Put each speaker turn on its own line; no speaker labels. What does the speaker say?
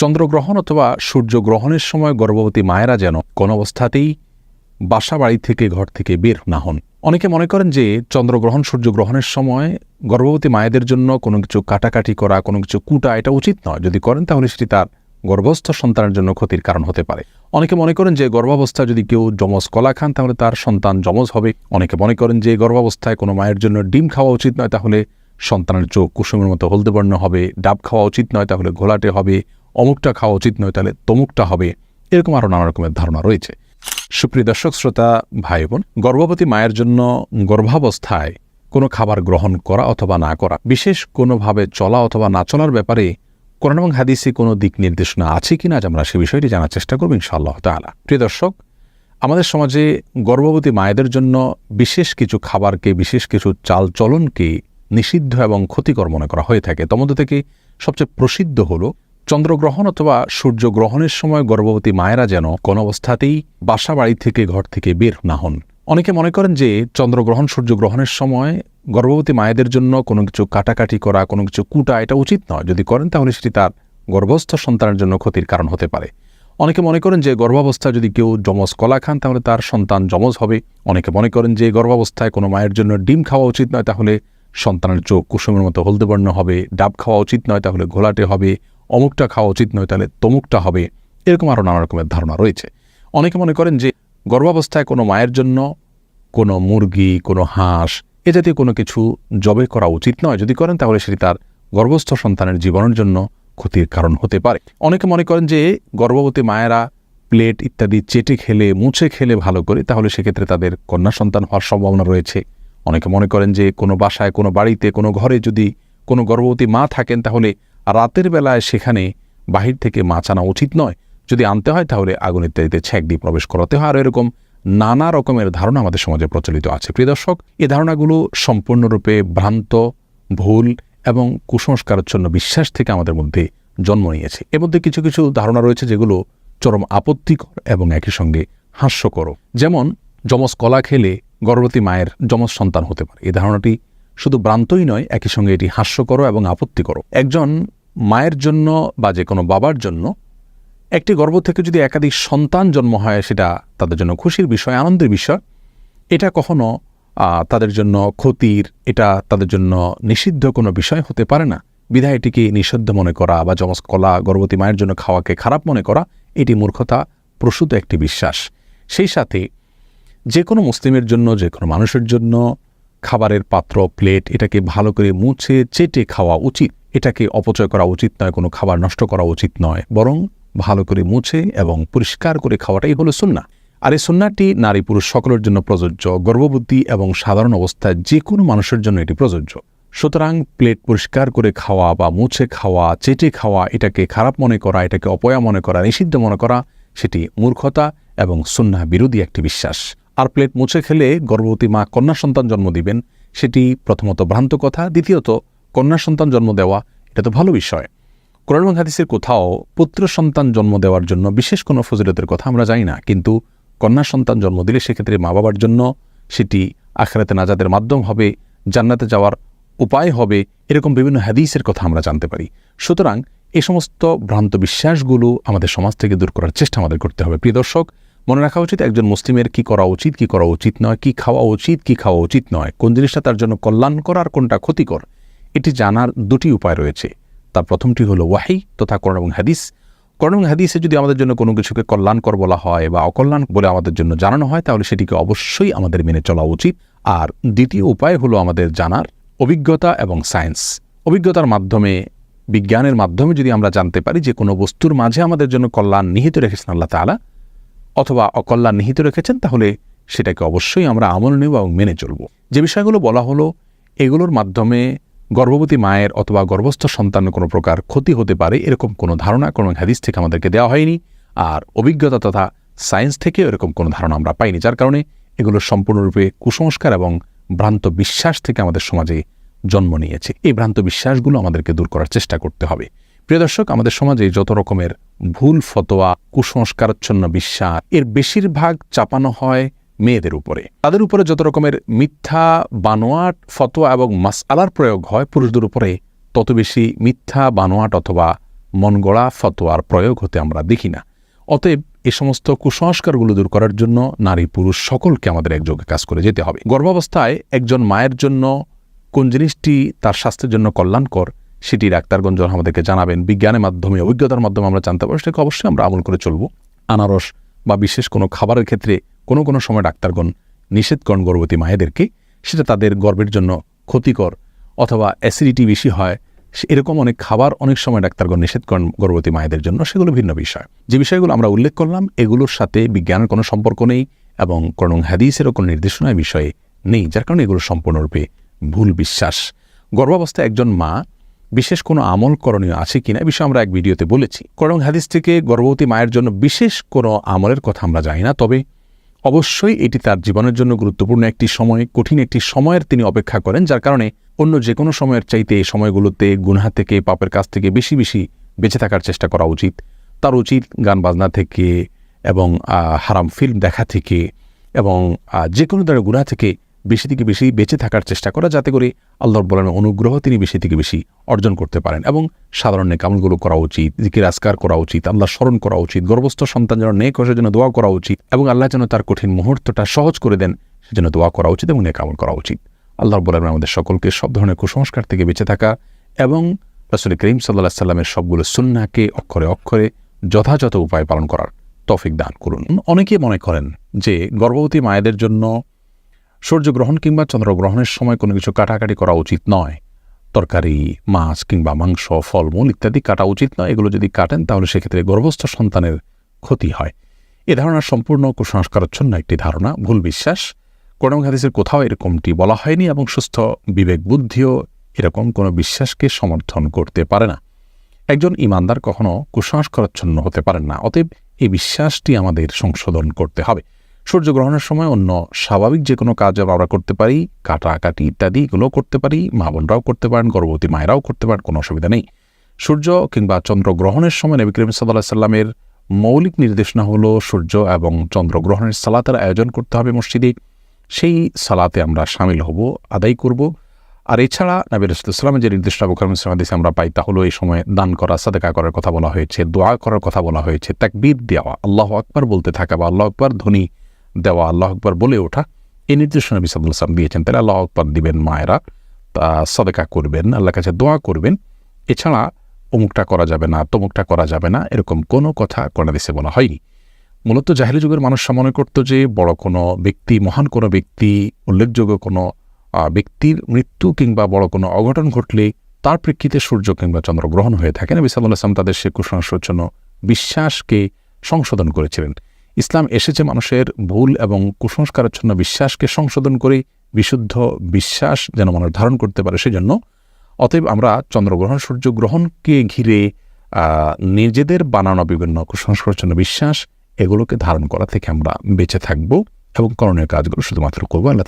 চন্দ্রগ্রহণ অথবা সূর্যগ্রহণের সময় গর্ভবতী মায়েরা যেন কোনো অবস্থাতেই বাসা বাড়ি থেকে ঘর থেকে বের না হন। অনেকে মনে করেন যে চন্দ্রগ্রহণ, সূর্যগ্রহণের সময় গর্ভবতী মায়েদের জন্য কোনো কিছু কাটাকাটি করা, কোনো কিছু কুটা এটা উচিত নয়। যদি করেন তাহলে সেটি তার গর্ভস্থ সন্তানের জন্য ক্ষতির কারণ হতে পারে। অনেকে মনে করেন যে গর্ভাবস্থায় যদি কেউ যমজ কলা খান তাহলে তার সন্তান যমজ হবে। অনেকে মনে করেন যে গর্ভাবস্থায় কোনো মায়ের জন্য ডিম খাওয়া উচিত নয়, তাহলে সন্তানের চোখ কুসুমের মতো হলদে বর্ণ হবে। ডাব খাওয়া উচিত নয়, তাহলে ঘোলাটে হবে। অমুকটা খাওয়া উচিত নয়, তাহলে তমুকটা হবে। এরকম আরও নানা রকমের ধারণা রয়েছে। সুপ্রিয় দর্শক, শ্রোতা, ভাই বোন, গর্ভবতী মায়ের জন্য গর্ভাবস্থায় কোনো খাবার গ্রহণ করা অথবা না করা, বিশেষ কোনোভাবে চলা অথবা না চলার ব্যাপারে কোরআন এবং হাদিসে কোনো দিক নির্দেশনা আছে কিনা আজ আমরা সে বিষয়টি জানার চেষ্টা করব ইনশাআল্লাহ তাআলা। প্রিয় দর্শক, আমাদের সমাজে গর্ভবতী মায়েদের জন্য বিশেষ কিছু খাবারকে, বিশেষ কিছু চাল চলনকে নিষিদ্ধ এবং ক্ষতিকর মনে করা হয়ে থাকে। তমধ্য থেকে সবচেয়ে প্রসিদ্ধ হল চন্দ্রগ্রহণ অথবা সূর্যগ্রহণের সময় গর্ভবতী মায়েরা যেন কোন অবস্থাতেই বাসা বাড়ি থেকে ঘর থেকে বের না হন। অনেকে মনে করেন যে চন্দ্রগ্রহণ, সূর্যগ্রহণের সময় গর্ভবতী মায়েদের জন্য কোনো কিছু কাটাকাটি করা, কোনো কিছু কুটা এটা উচিত নয়। যদি করেন তাহলে সেটি তার গর্ভস্থ সন্তানের জন্য ক্ষতির কারণ হতে পারে। অনেকে মনে করেন যে গর্ভাবস্থায় যদি কেউ যমজ কলা খান তাহলে তার সন্তান যমজ হবে। অনেকে মনে করেন যে গর্ভাবস্থায় কোনো মায়ের জন্য ডিম খাওয়া উচিত নয়, তাহলে সন্তানের চোখ কুসুমের মতো হলদে বর্ণ হবে। ডাব খাওয়া উচিত নয়, তাহলে ঘোলাটে হবে। অমুকটা খাওয়া উচিত নয়, তাহলে তমুকটা হবে। এরকম আরও নানা রকমের ধারণা রয়েছে। অনেকে মনে করেন যে, গর্ভাবস্থায় কোনো মায়ের জন্য কোনো মুরগি, কোনো হাঁস এ জাতীয় কোনো কিছু জবে করা উচিত নয়। যদি করেন, তাহলে সেটি তার গর্ভস্থ সন্তানের জীবনের জন্য ক্ষতির কারণ হতে পারে। অনেকে মনে করেন যে, গর্ভবতী মায়েরা প্লেট ইত্যাদি চেটে খেলে, মুছে খেলে ভালো করে, তাহলে সেক্ষেত্রে তাদের কন্যা সন্তান হওয়ার সম্ভাবনা রয়েছে। অনেকে মনে করেন যে, কোনো বাসায়, কোনো বাড়িতে, কোনো ঘরে যদি কোনো গর্ভবতী মা থাকেন, তাহলে রাতের বেলায় সেখানে বাহির থেকে মাছ আনা উচিত নয়। যদি আনতে হয় তাহলে আগুন ইত্যাদিতে ছ্যাক দিয়ে প্রবেশ করাতে হয়। আর এরকম নানা রকমের ধারণা আমাদের সমাজে প্রচলিত আছে। প্রিয় দর্শক এই ধারণাগুলো সম্পূর্ণরূপে ভ্রান্ত, ভুল এবং কুসংস্কারচ্ছন্ন বিশ্বাস থেকে আমাদের মধ্যে জন্ম নিয়েছে। এর মধ্যে কিছু কিছু ধারণা রয়েছে যেগুলো চরম আপত্তিকর এবং একই সঙ্গে হাস্যকর যেমন, যমজ কলা খেলে গর্ভবতী মায়ের যমজ সন্তান হতে পারে। এই ধারণাটি শুধু ভ্রান্তই নয়, একই সঙ্গে এটি হাস্যকর এবং আপত্তিকর একজন মায়ের জন্য বা যে কোনো বাবার জন্য একটি গর্ভ থেকে যদি একাধিক সন্তান জন্ম হয়, সেটা তাদের জন্য খুশির বিষয়, আনন্দের বিষয়, এটা কখনো তাদের জন্য ক্ষতির, এটা তাদের জন্য নিষিদ্ধ কোনো বিষয় হতে পারে না। বিধায় এটিকে নিষিদ্ধ মনে করা বা যমজ কলা গর্ভবতী মায়ের জন্য খাওয়াকে খারাপ মনে করা, এটি মূর্খতা, প্রসূত একটি বিশ্বাস। সেই সাথে যে কোনো মুসলিমের জন্য, যে কোনো মানুষের জন্য খাবারের পাত্র, প্লেট, এটাকে ভালো করে মুছে চেটে খাওয়া উচিত। এটাকে অপচয় করা উচিত নয়, কোনো খাবার নষ্ট করা উচিত নয়। বরং ভালো করে মুছে এবং পরিষ্কার করে খাওয়াটাই হলো সুন্না আর এই সুন্নাটি নারী পুরুষ সকলের জন্য প্রযোজ্য। গর্ভবতী এবং সাধারণ অবস্থায় যে কোনো মানুষের জন্য এটি প্রযোজ্য। সুতরাং প্লেট পরিষ্কার করে খাওয়া বা মুছে খাওয়া, চেটে খাওয়া, এটাকে খারাপ মনে করা, এটাকে অপয়া মনে করা, নিষিদ্ধ মনে করা, সেটি মূর্খতা এবং সুন্না বিরোধী একটি বিশ্বাস। আর প্লেট মুছে খেলে গর্ভবতী মা কন্যা সন্তান জন্ম দিবেন, সেটি প্রথমত ভ্রান্ত কথা, দ্বিতীয়ত কন্যা সন্তান জন্ম দেওয়া, এটা তো ভালো বিষয়। কোরআন হাদিসের কোথাও পুত্র সন্তান জন্ম দেওয়ার জন্য বিশেষ কোনো ফজিলতের কথা আমরা জানি না, কিন্তু কন্যা সন্তান জন্ম দিলে সেক্ষেত্রে মা বাবার জন্য সেটি আখেরাতে নাজাদের মাধ্যম হবে, জান্নাতে যাওয়ার উপায় হবে, এরকম বিভিন্ন হাদিসের কথা আমরা জানতে পারি। সুতরাং এ সমস্ত ভ্রান্ত বিশ্বাসগুলো আমাদের সমাজ থেকে দূর করার চেষ্টা আমাদের করতে হবে। প্রিয় দর্শক মনে রাখা উচিত একজন মুসলিমের কি করা উচিত, কি করা উচিত নয়, কি খাওয়া উচিত, কি খাওয়া উচিত নয়। কোন জিনিসটা তার জন্য কল্যাণকর আর কোনটা ক্ষতিকর, এটি জানার দুটি উপায় রয়েছে। তার প্রথমটি হলো ওয়াহি তথা কোরআন এবং হাদিস। কোরআন এবং হাদিসে যদি আমাদের জন্য কোনো কিছুকে কল্যাণকর বলা হয় বা অকল্যাণ বলে আমাদের জন্য জানানো হয়, তাহলে সেটিকে অবশ্যই আমাদের মেনে চলা উচিত। আর দ্বিতীয় উপায় হলো আমাদের জানার অভিজ্ঞতা এবং সায়েন্স। অভিজ্ঞতার মাধ্যমে, বিজ্ঞানের মাধ্যমে যদি আমরা জানতে পারি যে কোনো বস্তুর মাঝে আমাদের জন্য কল্যাণ নিহিত রেখেছেন আল্লাহ তাআলা অথবা অকল্যাণ নিহিত রেখেছেন, তাহলে সেটাকে অবশ্যই আমরা আমল নেব এবং মেনে চলব। যে বিষয়গুলো বলা হলো, এগুলোর মাধ্যমে গর্ভবতী মায়ের অথবা গর্ভস্থ সন্তানের কোনো প্রকার ক্ষতি হতে পারে, এরকম কোনো ধারণা, কোনো হাদিস থেকে আমাদেরকে দেওয়া হয়নি। আর অভিজ্ঞতা তথা সায়েন্স থেকে এরকম কোনো ধারণা আমরা পাইনি, যার কারণে এগুলো সম্পূর্ণরূপে কুসংস্কার এবং ভ্রান্ত বিশ্বাস থেকে আমাদের সমাজে জন্ম নিয়েছে। এই ভ্রান্ত বিশ্বাসগুলো আমাদেরকে দূর করার চেষ্টা করতে হবে। প্রিয় দর্শক, আমাদের সমাজে যত রকমের ভুল ফতোয়া, কুসংস্কারচ্ছন্ন বিশ্বাস, এর বেশিরভাগ চাপানো হয় মেয়েদের উপরে। তাদের উপরে যত রকমের মিথ্যা, বানোয়াট ফতোয়া এবং মাসআলার প্রয়োগ হয়, পুরুষদের উপরে তত বেশি মিথ্যা, বানোয়াট অথবা মন গড়া ফতোয়ার প্রয়োগ হতে আমরা দেখি না। অতএব এ সমস্ত কুসংস্কারগুলো দূর করার জন্য নারী পুরুষ সকলকে আমাদের একযোগে কাজ করে যেতে হবে। গর্ভাবস্থায় একজন মায়ের জন্য কোন জিনিসটি তার স্বাস্থ্যের জন্য কল্যাণকর সেটি ডাক্তারগঞ্জ আমাদেরকে জানাবেন বিজ্ঞানের মাধ্যমে, অভিজ্ঞতার মাধ্যমে আমরা জানতে পারব, সেটাকে অবশ্যই আমরা আমল করে চলব। আনারস বা বিশেষ কোনো খাবারের ক্ষেত্রে কোনো কোনো সময় ডাক্তারগণ নিষেধ করেন গর্ভবতী মায়েদেরকে, সেটা তাদের গর্বের জন্য ক্ষতিকর অথবা অ্যাসিডিটি বেশি হয় এরকম অনেক খাবার অনেক সময় ডাক্তারগণ নিষেধ করেন গর্ভবতী মায়েদের জন্য, সেগুলো ভিন্ন বিষয়। যে বিষয়গুলো আমরা উল্লেখ করলাম, এগুলোর সাথে বিজ্ঞানের কোনো সম্পর্ক নেই এবং কোনো হাদিসেরও কোনো নির্দেশনা বিষয়ে নেই, যার কারণে এগুলো সম্পূর্ণরূপে ভুল বিশ্বাস। গর্ভাবস্থায় একজন মা বিশেষ কোনো আমল করণীয় আছে কিনা বিষয়ে আমরা এক ভিডিওতে বলেছি। করং হাদিস থেকে গর্ভবতী মায়ের জন্য বিশেষ কোনো আমলের কথা আমরা জানি না, তবে অবশ্যই এটি তার জীবনের জন্য গুরুত্বপূর্ণ একটি সময়, কঠিন একটি সময়ের তিনি অপেক্ষা করেন, যার কারণে অন্য যে কোনো সময়ের চাইতে এই সময়গুলোতে গুনহা থেকে, পাপের কাছ থেকে বেশি বেশি বেঁচে থাকার চেষ্টা করা উচিত। তার উচিত গান বাজনা থেকে এবং হারাম ফিল্ম দেখা থেকে এবং যে কোনো ধরনের গুণা থেকে বেশি থেকে বেশি বেঁচে থাকার চেষ্টা করা যাতে করে আল্লাহর বলার অনুগ্রহ তিনি বেশি থেকে বেশি অর্জন করতে পারেন এবং সাধারণ নেকামলগুলো করা উচিত, জিকির আজকার করা উচিত আল্লাহ স্মরণ করা উচিত, গর্ভস্থ সন্তান যেন নেক হসের জন্য দোয়া করা উচিত এবং আল্লাহ যেন তার কঠিন মুহূর্তটা সহজ করে দেন সেজন্য দোয়া করা উচিত এবং নেকামল করা উচিত। আল্লাহর বলেন আমাদের সকলকে সব ধরনের কুসংস্কার থেকে বেঁচে থাকা এবং রাসুল করিম সাল্লাহ সাল্লামের সবগুলো সুন্নাকে অক্ষরে অক্ষরে যথাযথ উপায় পালন করার তৌফিক দান করুন। অনেকে মনে করেন যে গর্ভবতী মায়েদের জন্য সূর্যগ্রহণ কিংবা চন্দ্রগ্রহণের সময় কোনো কিছু কাটাকাটি করা উচিত নয়। তরকারি, মাছ কিংবা মাংস, ফলমূল ইত্যাদি কাটা উচিত নয়। এগুলো যদি কাটেন, তাহলে সেক্ষেত্রে গর্ভস্থ সন্তানের ক্ষতি হয়। এ ধারণা সম্পূর্ণ কুসংস্কারচ্ছন্ন একটি ধারণা, ভুল বিশ্বাস। কোরআন হাদিসের কোথাও এরকমটি বলা হয়নি এবং সুস্থ বিবেক বুদ্ধিও এরকম কোনো বিশ্বাসকে সমর্থন করতে পারে না। একজন ইমানদার কখনো কুসংস্কারচ্ছন্ন হতে পারেন না। অতএব এই বিশ্বাসটি আমাদের সংশোধন করতে হবে। সূর্যগ্রহণের সময় অন্য স্বাভাবিক যে কোনো কাজ আমরা করতে পারি, কাটাকাটি ইত্যাদি এগুলো করতে পারি, মা বোনরাও করতে পারেন, গর্ভবতী মায়েরাও করতে পারেন, কোনো অসুবিধা নেই। সূর্য কিংবা চন্দ্রগ্রহণের সময় নবী করিম সাল্লাহ সাল্লামের মৌলিক নির্দেশনা হলো সূর্য এবং চন্দ্রগ্রহণের সালাতের আয়োজন করতে হবে মসজিদে। সেই সালাতে আমরা সামিল হব, আদায় করব। আর এছাড়া নবী রসুলামের যে নির্দেশনা বুখার ইসলামাদিসে আমরা পাই, তা হলো এই সময় দান করা, সাদেকা করার কথা বলা হয়েছে, দোয়া করার কথা বলা হয়েছে, তাকবীর দেওয়া, আল্লাহ আকবার বলতে থাকা বা আল্লাহ আকবার ধ্বনি দেওয়া আল্লাহ আকবার বলে ওঠা। এই নির্দেশনা নবী সাল্লাহ সাল্লাম দিয়েছেন। তাহলে আল্লাহ আকবার দিবেন মায়েরা, তা সদেকা করবেন, আল্লাহর কাছে দোয়া করবেন। এছাড়া অমুকটা করা যাবে না, তমুকটা করা যাবে না, এরকম কোনো কথা কোরআনাদিসে বলা হয়নি। মূলত জাহিলি যুগের মানুষ মনে করত যে, বড় কোনো ব্যক্তি, মহান কোনো ব্যক্তি, উল্লেখযোগ্য কোনো ব্যক্তির মৃত্যু কিংবা বড় কোনো অঘটন ঘটলে তার প্রেক্ষিতে সূর্য কিংবা চন্দ্রগ্রহণ হয়ে থাকে। নবী সাল্লাহ আসলাম তাদের সে কুসংস্কারচ্ছন্ন বিশ্বাসকে সংশোধন করেছিলেন। ইসলাম এসেছে মানুষের ভুল এবং কুসংস্কারাচ্ছন্ন বিশ্বাসকে সংশোধন করে বিশুদ্ধ বিশ্বাস যেন মানুষ ধারণ করতে পারে সেজন্য। অতএব আমরা চন্দ্রগ্রহণ, সূর্যগ্রহণকে ঘিরে নিজেদের বানানো বিভিন্ন কুসংস্কারাচ্ছন্ন বিশ্বাস, এগুলোকে ধারণ করা থেকে আমরা বেঁচে থাকব এবং করণীয় কাজগুলো শুধুমাত্র করব। আল্লাহ